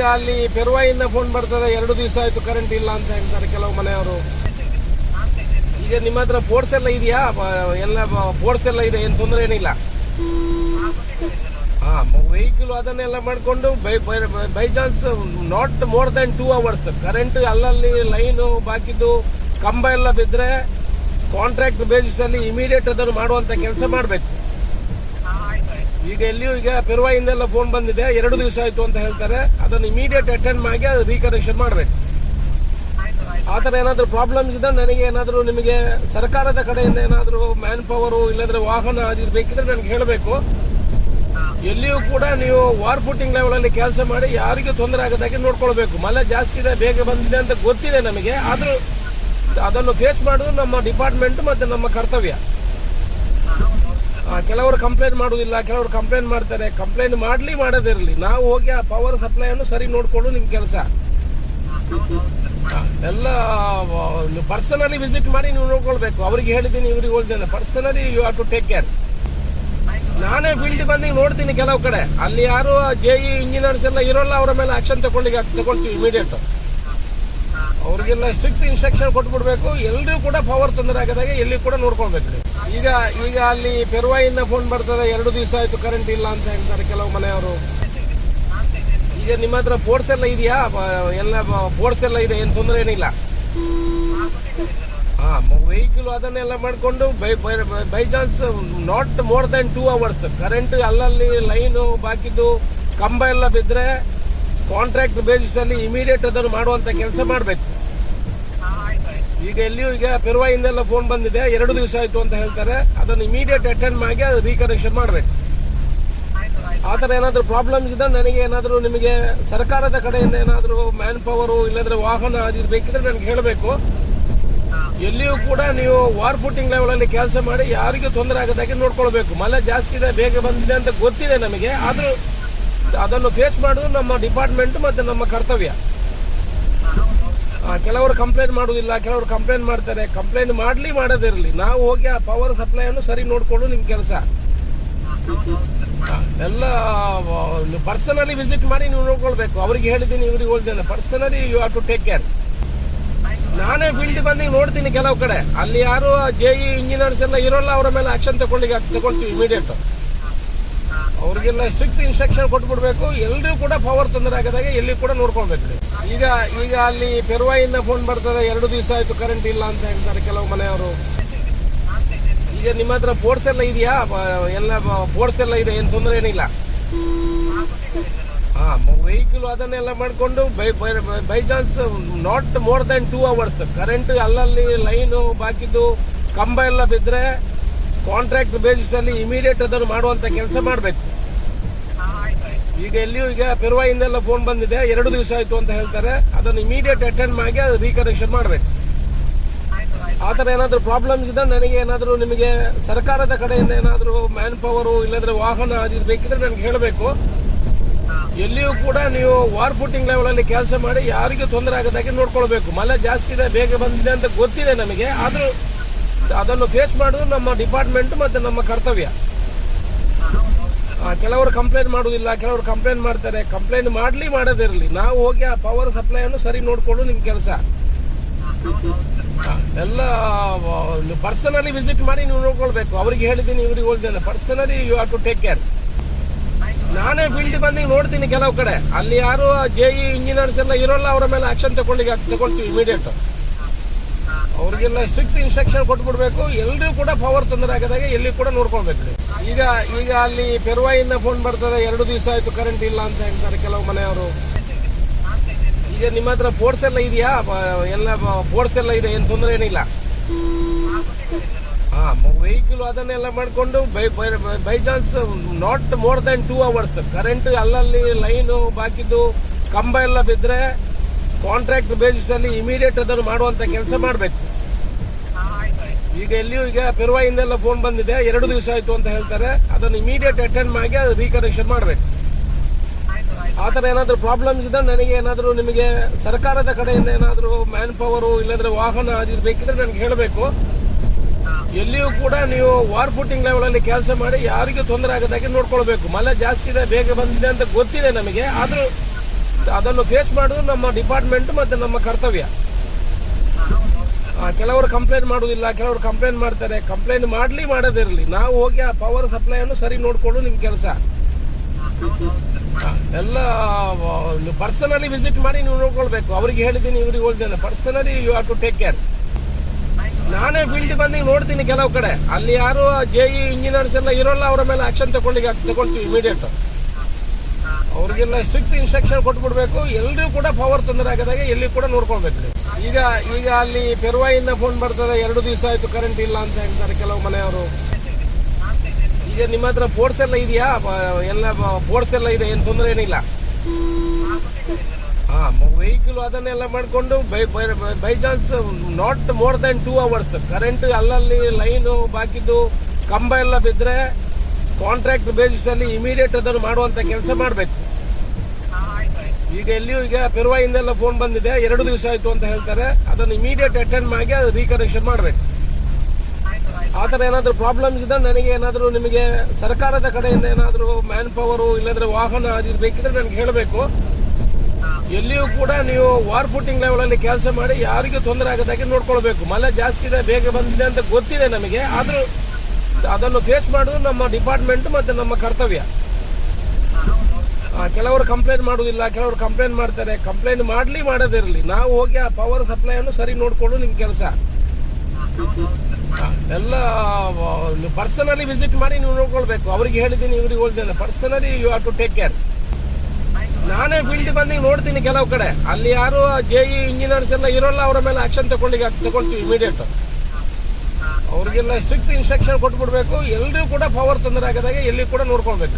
ಈಗ ಅಲ್ಲಿ ಪೆರ್ವಾಯಿಂದ ಫೋನ್ ಬರ್ತದೆ, ಎರಡು ದಿವಸ ಆಯ್ತು ಕರೆಂಟ್ ಇಲ್ಲ ಅಂತ ಹೇಳ್ತಾರೆ ಕೆಲವು ಮನೆಯವರು. ಈಗ ನಿಮ್ಮ ಹತ್ರ ಫೋರ್ಸ್ ಎಲ್ಲ ಇದೆಯಾ? ಎಲ್ಲ ಫೋರ್ಸ್ ಎಲ್ಲ ಇದೆ, ಏನು ತೊಂದರೆ ಏನಿಲ್ಲ? ವೆಹಿಕಲ್ ಅದನ್ನೆಲ್ಲ ಮಾಡಿಕೊಂಡು by by chance not more than two hours current ಅಲ್ಲಲ್ಲಿ ಲೈನು ಬಾಕಿದ್ದು ಕಂಬ ಎಲ್ಲ ಬಿದ್ದರೆ ಕಾಂಟ್ರಾಕ್ಟ್ ಬೇಸಿಸ್ ಅಲ್ಲಿ ಇಮಿಡಿಯೇಟ್ ಅದನ್ನು ಮಾಡುವಂಥ ಕೆಲಸ ಮಾಡಬೇಕು. ಈಗ ಎಲ್ಲಿಯೂ ಈಗ ಪೆರುವಾಯಿಂದೆಲ್ಲ ಫೋನ್ ಬಂದಿದೆ. ಎರಡು ದಿವಸ ಆಯ್ತು ಅಂತ ಹೇಳ್ತಾರೆ. ಅದನ್ನು ಇಮಿಡಿಯೇಟ್ ಅಟೆಂಡ್ ಮಾಡಿ ಅದು ರೀಕನೆಕ್ಷನ್ ಮಾಡಬೇಕು. ಆ ಥರ ಏನಾದರೂ ಪ್ರಾಬ್ಲಮ್ಸ್ ಇದೆ ನನಗೆ ಏನಾದರೂ ನಿಮಗೆ ಸರ್ಕಾರದ ಕಡೆಯಿಂದ ಏನಾದರೂ ಮ್ಯಾನ್ ಪವರು ಇಲ್ಲಾಂದ್ರೆ ವಾಹನ ಅದು ಬೇಕಿದ್ರೆ ನನಗೆ ಹೇಳಬೇಕು. ಎಲ್ಲಿಯೂ ಕೂಡ ನೀವು ವಾರ್ ಫುಟಿಂಗ್ ಲೆವೆಲ್ ಅಲ್ಲಿ ಕೆಲಸ ಮಾಡಿ ಯಾರಿಗೂ ತೊಂದರೆ ಆಗದಾಗೆ ನೋಡ್ಕೊಳ್ಬೇಕು. ಮಳೆ ಜಾಸ್ತಿ ಇದೆ, ಬೇಗ ಬಂದಿದೆ ಅಂತ ಗೊತ್ತಿದೆ ನಮಗೆ. ಆದರೂ ಅದನ್ನು ಫೇಸ್ ಮಾಡೋದು ನಮ್ಮ ಡಿಪಾರ್ಟ್ಮೆಂಟ್ ಮತ್ತೆ ನಮ್ಮ ಕರ್ತವ್ಯ. ಕೆಲವರು ಕಂಪ್ಲೇಂಟ್ ಮಾಡುವುದಿಲ್ಲ, ಕೆಲವರು ಕಂಪ್ಲೇಂಟ್ ಮಾಡ್ತಾರೆ. ಕಂಪ್ಲೇಂಟ್ ಮಾಡ್ಲಿ ಮಾಡದಿರಲಿ. ನಾವು ಹೋಗಿ ಆ ಪವರ್ ಸಪ್ಲೈಯನ್ನು ಸರಿ ನೋಡಿಕೊಂಡು ನಿಮ್ಮ ಕೆಲಸ. ಎಲ್ಲ ಪರ್ಸನಲಿ ವಿಸಿಟ್ ಮಾಡಿ ನೀವು ನೋಡ್ಕೊಳ್ಬೇಕು. ಅವ್ರಿಗೆ ಹೇಳಿದ್ದೀನಿ, ಇವ್ರಿಗೆ ಹೋಲ್ತೇನೆ personally you have to take care ನಾನೇ ಫೀಲ್ಡ್ ಬಂದು ನೋಡ್ತೀನಿ ಕೆಲವು ಕಡೆ. ಅಲ್ಲಿ ಯಾರು ಜೆ ಇ ಇಂಜಿನಿಯರ್ಸ್ ಎಲ್ಲ ಇರೋಲ್ಲ, ಅವರ ಮೇಲೆ ಆಕ್ಷನ್ ತಗೊಂಡಿಗೆ ತಗೊಳ್ತೀವಿ ಇಮಿಡಿಯೇಟ್ ಅವ್ರಿಗೆಲ್ಲ ಸ್ಟ್ರಿಕ್ಟ್ ಇನ್ಸ್ಟ್ರಕ್ಷನ್ ಕೊಟ್ಬಿಡ್ಬೇಕು. ಎಲ್ಲರೂ ಕೂಡ ಪವರ್ ತೊಂದರೆ ಆಗದಾಗ ಎಲ್ಲಿ ಕೂಡ ನೋಡ್ಕೊಳ್ಬೇಕು ಈಗ ಈಗ ಅಲ್ಲಿ ಪೆರುವಾಯಿಂದ ಫೋನ್ ಬರ್ತದೆ, ಎರಡು ದಿವಸ ಆಯ್ತು ಕರೆಂಟ್ ಇಲ್ಲ ಅಂತ ಹೇಳ್ತಾರೆ ಕೆಲವು ಮನೆಯವರು. ಈಗ ನಿಮ್ಮ ಹತ್ರ ಫೋರ್ಸ್ ಎಲ್ಲ ಇದೆಯಾ? ಎಲ್ಲ ಫೋರ್ಸ್ ಎಲ್ಲ ಇದೆ, ಏನು ತೊಂದರೆ ಏನಿಲ್ಲ? ವೆಹಿಕಲ್ ಅದನ್ನೆಲ್ಲ ಮಾಡಿಕೊಂಡು by by chance not more than two hours current ಅಲ್ಲಲ್ಲಿ ಲೈನು ಬಾಕಿದ್ದು ಕಂಬ ಎಲ್ಲ ಬಿದ್ದರೆ ಕಾಂಟ್ರಾಕ್ಟ್ ಬೇಸಿಸ್ ಅಲ್ಲಿ ಇಮಿಡಿಯೇಟ್ ಅದನ್ನು ಮಾಡುವಂತ ಕೆಲಸ ಮಾಡಬೇಕು. ಈಗ ಎಲ್ಲಿಯೂ ಈಗ ಪೆರುವಾಯಿಂದೆಲ್ಲ ಫೋನ್ ಬಂದಿದೆ. ಎರಡು ದಿವಸ ಆಯ್ತು ಅಂತ ಹೇಳ್ತಾರೆ. ಅದನ್ನು ಇಮಿಡಿಯೇಟ್ ಅಟೆಂಡ್ ಮಾಡಿ ಅದು ರೀಕನೆಕ್ಷನ್ ಮಾಡಬೇಕು. ಆ ಥರ ಏನಾದರೂ ಪ್ರಾಬ್ಲಮ್ಸ್ ಇದ್ದರೆ ನನಗೆ ಏನಾದರೂ ನಿಮಗೆ ಸರ್ಕಾರದ ಕಡೆಯಿಂದ ಏನಾದರೂ ಮ್ಯಾನ್ ಪವರು ಇಲ್ಲಾಂದ್ರೆ ವಾಹನ ಅದು ಬೇಕಿದ್ರೆ ನನಗೆ ಹೇಳಬೇಕು. ಎಲ್ಲಿಯೂ ಕೂಡ ನೀವು ವಾರ್ ಫುಟಿಂಗ್ ಲೆವೆಲಲ್ಲಿ ಕೆಲಸ ಮಾಡಿ ಯಾರಿಗೂ ತೊಂದರೆ ಆಗದಾಗೆ ನೋಡ್ಕೊಳ್ಬೇಕು. ಮಳೆ ಜಾಸ್ತಿ ಇದೆ, ಬೇಗ ಬಂದಿದೆ ಅಂತ ಗೊತ್ತಿದೆ ನಮಗೆ. ಆದರೂ ಅದನ್ನು ಫೇಸ್ ಮಾಡೋದು ನಮ್ಮ ಡಿಪಾರ್ಟ್ಮೆಂಟ್ ಮತ್ತು ನಮ್ಮ ಕರ್ತವ್ಯ. ಕೆಲವರು ಕಂಪ್ಲೇಂಟ್ ಮಾಡುವುದಿಲ್ಲ, ಕೆಲವರು ಕಂಪ್ಲೇಂಟ್ ಮಾಡ್ತಾರೆ. ಕಂಪ್ಲೇಂಟ್ ಮಾಡ್ಲಿ ಮಾಡದಿರಲಿ. ನಾವು ಹೋಗಿ ಆ ಪವರ್ ಸಪ್ಲೈಯನ್ನು ಸರಿ ನೋಡಿಕೊಂಡು ನಿಮ್ಮ ಕೆಲಸ. ಎಲ್ಲ ಪರ್ಸನಲಿ ವಿಸಿಟ್ ಮಾಡಿ ನೀವು ನೋಡ್ಕೊಳ್ಬೇಕು. ಅವ್ರಿಗೆ ಹೇಳಿದ್ದೀನಿ, ಇವ್ರಿಗೆ ಹೇಳಿದ್ದೇನೆ personally you have to take care ನಾನೇ ಫೀಲ್ಡ್ ಬಂದು ನೋಡ್ತೀನಿ ಕೆಲವು ಕಡೆ. ಅಲ್ಲಿ ಯಾರು ಜೆ ಇ ಇಂಜಿನಿಯರ್ಸ್ ಎಲ್ಲ ಇರೋಲ್ಲ, ಅವರ ಮೇಲೆ ಆಕ್ಷನ್ ತಗೊಳ್ಳಿ ತಗೊಳ್ತೀವಿ ಇಮಿಡಿಯೇಟ್ ಅವ್ರಿಗೆಲ್ಲ ಸ್ಟ್ರಿಕ್ಟ್ ಇನ್ಸ್ಟ್ರಕ್ಷನ್ ಕೊಟ್ಬಿಡ್ಬೇಕು. ಎಲ್ಲರೂ ಕೂಡ ಪವರ್ ತೊಂದರೆ ಆಗದಾಗ ಎಲ್ಲಿ ಕೂಡ ನೋಡ್ಕೊಳ್ಬೇಕು. ಈಗ ಈಗ ಅಲ್ಲಿ ಪೆರ್ವಾಯಿಂದ ಫೋನ್ ಬರ್ತದೆ ಎರಡು ದಿವಸ ಆಯ್ತು ಕರೆಂಟ್ ಇಲ್ಲ ಅಂತ ಹೇಳ್ತಾರೆ ಕೆಲವು ಮನೆಯವರು. ಈಗ ನಿಮ್ಮ ಹತ್ರ ಫೋರ್ಸ್ ಎಲ್ಲ ಇದೆಯಾ? ಎಲ್ಲ ಫೋರ್ಸ್ ಎಲ್ಲ ಇದೆ ಏನು ತೊಂದರೆ ಏನಿಲ್ಲ? ಹಾ ವೆಹಿಕಲ್ ಅದನ್ನೆಲ್ಲ ಮಾಡಿಕೊಂಡು by by chance not more than two hours current ಅಲ್ಲಲ್ಲಿ ಲೈನು ಬಾಕಿದ್ದು ಕಂಬ ಎಲ್ಲ ಬಿದ್ದರೆ ಕಾಂಟ್ರಾಕ್ಟ್ ಬೇಸಿಸ್ ಅಲ್ಲಿ ಇಮಿಡಿಯೇಟ್ ಅದನ್ನು ಮಾಡುವಂತ ಕೆಲಸ ಮಾಡಬೇಕು. ಈಗ ಎಲ್ಲಿಯೂ ಈಗ ಪೆರುವಾಯಿಂದೆಲ್ಲ ಫೋನ್ ಬಂದಿದೆ, ಎರಡು ದಿವಸ ಆಯ್ತು ಅಂತ ಹೇಳ್ತಾರೆ. ಅದನ್ನು ಇಮಿಡಿಯೇಟ್ ಅಟೆಂಡ್ ಮಾಡಿ ಅದು ರೀಕನೆಕ್ಷನ್ ಮಾಡಬೇಕು. ಆ ಥರ ಏನಾದರೂ ಪ್ರಾಬ್ಲಮ್ಸ್ ಇದೆ ನನಗೆ ಏನಾದರೂ ನಿಮಗೆ ಸರ್ಕಾರದ ಕಡೆಯಿಂದ ಏನಾದರೂ ಮ್ಯಾನ್ ಪವರು ಇಲ್ಲದ್ರೆ ವಾಹನ ಅದು ಬೇಕಿದ್ರೆ ನನಗೆ ಹೇಳಬೇಕು. ಎಲ್ಲಿಯೂ ಕೂಡ ನೀವು ವಾರ್ ಫುಟಿಂಗ್ ಲೆವೆಲಲ್ಲಿ ಕೆಲಸ ಮಾಡಿ ಯಾರಿಗೂ ತೊಂದರೆ ಆಗದಾಗೆ ನೋಡ್ಕೊಳ್ಬೇಕು. ಮಳೆ ಜಾಸ್ತಿ ಇದೆ, ಬೇಗ ಬಂದಿದೆ ಅಂತ ಗೊತ್ತಿದೆ ನಮಗೆ. ಆದರೂ ಅದನ್ನು ಫೇಸ್ ಮಾಡೋದು ನಮ್ಮ ಡಿಪಾರ್ಟ್ಮೆಂಟ್ ಮತ್ತೆ ನಮ್ಮ ಕರ್ತವ್ಯ. ಕೆಲವರು ಕಂಪ್ಲೇಂಟ್ ಮಾಡುವುದಿಲ್ಲ, ಕೆಲವರು ಕಂಪ್ಲೇಂಟ್ ಮಾಡ್ತಾರೆ. ಕಂಪ್ಲೇಂಟ್ ಮಾಡ್ಲಿ ಮಾಡದಿರಲಿ ನಾವು ಹೋಗಿ ಆ ಪವರ್ ಸಪ್ಲೈಯನ್ನು ಸರಿ ನೋಡ್ಕೊಂಡು ನಿಮ್ ಕೆಲಸ. ಎಲ್ಲ ಪರ್ಸನಲಿ ವಿಸಿಟ್ ಮಾಡಿ ನೀವು ನೋಡ್ಕೊಳ್ಬೇಕು. ಅವ್ರಿಗೆ ಹೇಳಿದ್ದೀನಿ, ಇವ್ರಿಗೆ ಹೋಲ್ದಿಲ್ಲ personally you have to take care ನಾನೇ ಫೀಲ್ಡ್ ಬಂದು ನೋಡ್ತೀನಿ ಕೆಲವು ಕಡೆ. ಅಲ್ಲಿ ಯಾರು ಜೆ ಇಂಜಿನಿಯರ್ಸ್ ಎಲ್ಲ ಇರೋಲ್ಲ, ಅವರ ಮೇಲೆ ಆಕ್ಷನ್ ತಗೊಂಡಿಗೆ ತಗೊಳ್ತೀವಿ ಇಮಿಡಿಯೇಟ್ ಅವ್ರಿಗೆಲ್ಲ ಸ್ಟ್ರಿಕ್ಟ್ ಇನ್ಸ್ಟ್ರಕ್ಷನ್ ಕೊಟ್ಬಿಡ್ಬೇಕು. ಎಲ್ಲರೂ ಕೂಡ ಪವರ್ ತೊಂದರೆ ಆಗದಾಗ ಎಲ್ಲಿ ಕೂಡ ನೋಡ್ಕೊಳ್ಬೇಕು. ಈಗ ಈಗ ಅಲ್ಲಿ ಪೆರುವಾಯಿಂದ ಫೋನ್ ಬರ್ತದೆ, ಎರಡು ದಿವಸ ಆಯ್ತು ಕರೆಂಟ್ ಇಲ್ಲ ಅಂತ ಹೇಳ್ತಾರೆ ಕೆಲವು ಮನೆಯವರು. ಈಗ ನಿಮ್ಮ ಹತ್ರ ಫೋರ್ಸ್ ಎಲ್ಲ ಇದೆಯಾ? ಎಲ್ಲ ಫೋರ್ಸ್ ಎಲ್ಲ ಇದೆ, ಏನು ತೊಂದರೆ ಏನಿಲ್ಲ? ವೆಹಿಕಲ್ ಅದನ್ನೆಲ್ಲ ಮಾಡಿಕೊಂಡು by by chance not more than two hours current ಅಲ್ಲಲ್ಲಿ ಲೈನು ಬಾಕಿದ್ದು ಕಂಬ ಎಲ್ಲ ಬಿದ್ದರೆ ಕಾಂಟ್ರಾಕ್ಟ್ ಬೇಸಿಸ್ ಅಲ್ಲಿ ಇಮಿಡಿಯೇಟ್ ಅದನ್ನು ಮಾಡುವಂತ ಕೆಲಸ ಮಾಡಬೇಕು. ಈಗ ಎಲ್ಲಿಯೂ ಈಗ ಪೆರುವಾಯಿಂದೆಲ್ಲ ಫೋನ್ ಬಂದಿದೆ. ಎರಡು ದಿವಸ ಆಯ್ತು ಅಂತ ಹೇಳ್ತಾರೆ. ಅದನ್ನು ಇಮಿಡಿಯೇಟ್ ಅಟೆಂಡ್ ಮಾಡಿ ಅದು ರೀಕನೆಕ್ಷನ್ ಮಾಡಬೇಕು. ಆ ಥರ ಏನಾದರೂ ಪ್ರಾಬ್ಲಮ್ಸ್ ಇದೆ ನನಗೆ ಏನಾದರೂ ನಿಮಗೆ ಸರ್ಕಾರದ ಕಡೆಯಿಂದ ಏನಾದರೂ ಮ್ಯಾನ್ ಪವರು ಇಲ್ಲಾಂದ್ರೆ ವಾಹನ ಅದು ಬೇಕಿದ್ರೆ ನನಗೆ ಹೇಳಬೇಕು. ಎಲ್ಲಿಯೂ ಕೂಡ ನೀವು ವಾರ್ ಫುಟಿಂಗ್ ಲೆವೆಲಲ್ಲಿ ಕೆಲಸ ಮಾಡಿ ಯಾರಿಗೂ ತೊಂದರೆ ಆಗದಾಗೆ ನೋಡ್ಕೊಳ್ಬೇಕು. ಮಳೆ ಜಾಸ್ತಿ ಇದೆ, ಬೇಗ ಬಂದಿದೆ ಅಂತ ಗೊತ್ತಿದೆ ನಮಗೆ. ಆದರೂ ಅದನ್ನು ಫೇಸ್ ಮಾಡೋದು ನಮ್ಮ ಡಿಪಾರ್ಟ್ಮೆಂಟ್ ಮತ್ತೆ ನಮ್ಮ ಕರ್ತವ್ಯ. ಕೆಲವರು ಕಂಪ್ಲೇಂಟ್ ಮಾಡುವುದಿಲ್ಲ, ಕೆಲವರು ಕಂಪ್ಲೇಂಟ್ ಮಾಡ್ತಾರೆ. ಕಂಪ್ಲೇಂಟ್ ಮಾಡಲಿ ಮಾಡದಿರಲಿ. ನಾವು ಹೋಗಿ ಆ ಪವರ್ ಸಪ್ಲೈಯನ್ನು ಸರಿ ನೋಡಿಕೊಂಡು ನಿಮ್ಮ ಕೆಲಸ. ಎಲ್ಲ ಪರ್ಸನಲಿ ವಿಸಿಟ್ ಮಾಡಿ ನೀವು ನೋಡ್ಕೊಳ್ಬೇಕು. ಅವ್ರಿಗೆ ಹೇಳಿದ್ದೀನಿ, ಇವ್ರಿಗೆ ಹೋಗ್ತೇನೆ. Personally you have to take care ನಾನೇ ಫೀಲ್ಡ್ ಬಂದು ನೋಡ್ತೀನಿ ಕೆಲವು ಕಡೆ. ಅಲ್ಲಿ ಯಾರು ಜೆ ಇ ಇಂಜಿನಿಯರ್ಸ್ ಎಲ್ಲ ಇರೋಲ್ಲ, ಅವರ ಮೇಲೆ ಆಕ್ಷನ್ ತಗೊಂಡು ತಗೊಳ್ತೀವಿ ಇಮಿಡಿಯೇಟ್ ಅವ್ರಿಗೆಲ್ಲ ಸ್ಟ್ರಿಕ್ಟ್ ಇನ್ಸ್ಟ್ರಕ್ಷನ್ ಕೊಟ್ಬಿಡ್ಬೇಕು. ಎಲ್ಲರೂ ಕೂಡ ಪವರ್ ತೊಂದರೆ ಆಗದಾಗ ಎಲ್ಲಿ ಕೂಡ ನೋಡ್ಕೊಳ್ಬೇಕು ಈಗ ಈಗ ಅಲ್ಲಿ ಪೆರುವಾಯಿಂದ ಫೋನ್ ಬರ್ತದೆ, ಎರಡು ದಿವಸ ಆಯ್ತು ಕರೆಂಟ್ ಇಲ್ಲ ಅಂತ ಹೇಳ್ತಾರೆ ಕೆಲವು ಮನೆಯವರು. ಈಗ ನಿಮ್ಮ ಹತ್ರ ಫೋರ್ಸ್ ಎಲ್ಲ ಇದೆಯಾ? ಎಲ್ಲ ಫೋರ್ಸ್ ಎಲ್ಲ ಇದೆ, ಏನು ತೊಂದರೆ ಏನಿಲ್ಲ? ವೆಹಿಕಲ್ ಅದನ್ನೆಲ್ಲ ಮಾಡಿಕೊಂಡು by by chance not more than two hours current ಅಲ್ಲಲ್ಲಿ ಲೈನು ಬಾಕಿದ್ದು ಕಂಬ ಎಲ್ಲ ಬಿದ್ದರೆ ಕಾಂಟ್ರಾಕ್ಟ್ ಬೇಸಿಸ್ ಅಲ್ಲಿ ಇಮಿಡಿಯೇಟ್ ಅದನ್ನು ಮಾಡುವಂತ ಕೆಲಸ ಮಾಡಬೇಕು. ಈಗ ಎಲ್ಲಿಯೂ ಈಗ ಪೆರುವಾಯಿಂದೆಲ್ಲ ಫೋನ್ ಬಂದಿದೆ. ಎರಡು ದಿವಸ ಆಯ್ತು ಅಂತ ಹೇಳ್ತಾರೆ. ಅದನ್ನು ಇಮಿಡಿಯೇಟ್ ಅಟೆಂಡ್ ಮಾಡಿ ಅದು ರೀಕನೆಕ್ಷನ್ ಮಾಡಬೇಕು. ಆ ಥರ ಏನಾದರೂ ಪ್ರಾಬ್ಲಮ್ಸ್ ಇದ್ದರೆ ನನಗೆ ಏನಾದರೂ ನಿಮಗೆ ಸರ್ಕಾರದ ಕಡೆಯಿಂದ ಏನಾದರೂ ಮ್ಯಾನ್ ಪವರು ಇಲ್ಲಾಂದ್ರೆ ವಾಹನ ಅದು ನನಗೆ ಹೇಳಬೇಕು. ಎಲ್ಲಿಯೂ ಕೂಡ ನೀವು ವಾರ್ ಫುಟಿಂಗ್ ಲೆವೆಲಲ್ಲಿ ಕೆಲಸ ಮಾಡಿ ಯಾರಿಗೂ ತೊಂದರೆ ಆಗದಾಗೆ ನೋಡ್ಕೊಳ್ಬೇಕು. ಮಳೆ ಜಾಸ್ತಿ ಇದೆ, ಬೇಗ ಬಂದಿದೆ ಅಂತ ಗೊತ್ತಿದೆ ನಮಗೆ. ಆದರೂ ಅದನ್ನು ಫೇಸ್ ಮಾಡೋದು ನಮ್ಮ ಡಿಪಾರ್ಟ್ಮೆಂಟ್ ಮತ್ತೆ ನಮ್ಮ ಕರ್ತವ್ಯ. ಕೆಲವರು ಕಂಪ್ಲೇಂಟ್ ಮಾಡುವುದಿಲ್ಲ, ಕೆಲವರು ಕಂಪ್ಲೇಂಟ್ ಮಾಡ್ತಾರೆ. ಕಂಪ್ಲೇಂಟ್ ಮಾಡ್ಲಿ ಮಾಡದಿರಲಿ. ನಾವು ಹೋಗಿ ಆ ಪವರ್ ಸಪ್ಲೈಯನ್ನು ಸರಿ ನೋಡಿಕೊಂಡು ನಿಮ್ಮ ಕೆಲಸ. ಎಲ್ಲ ಪರ್ಸನಲಿ ವಿಸಿಟ್ ಮಾಡಿ ನೀವು ನೋಡ್ಕೊಳ್ಬೇಕು. ಅವ್ರಿಗೆ ಹೇಳಿದ್ದೀನಿ, ಇವ್ರಿಗೆ ಹೇಳ್ತೇನೆ personally you have to take care ನಾನೇ ಫೀಲ್ಡ್ ಬಂದು ನೋಡ್ತೀನಿ ಕೆಲವು ಕಡೆ. ಅಲ್ಲಿ ಯಾರು ಜೆ ಇ ಇಂಜಿನಿಯರ್ಸ್ ಎಲ್ಲ ಇರೋಲ್ಲ, ಅವರ ಮೇಲೆ ಆಕ್ಷನ್ ತಗೊಂಡಿಗೆ, ತಗೊಳ್ತೀವಿ ಇಮಿಡಿಯೇಟ್ ಅವ್ರಿಗೆಲ್ಲ ಸ್ಟ್ರಿಕ್ಟ್ ಇನ್ಸ್ಟ್ರಕ್ಷನ್ ಕೊಟ್ಬಿಡ್ಬೇಕು. ಎಲ್ಲರೂ ಕೂಡ ಪವರ್ ತೊಂದರೆ ಆಗದಾಗ ಎಲ್ಲಿ ಕೂಡ ನೋಡ್ಕೊಳ್ಬೇಕು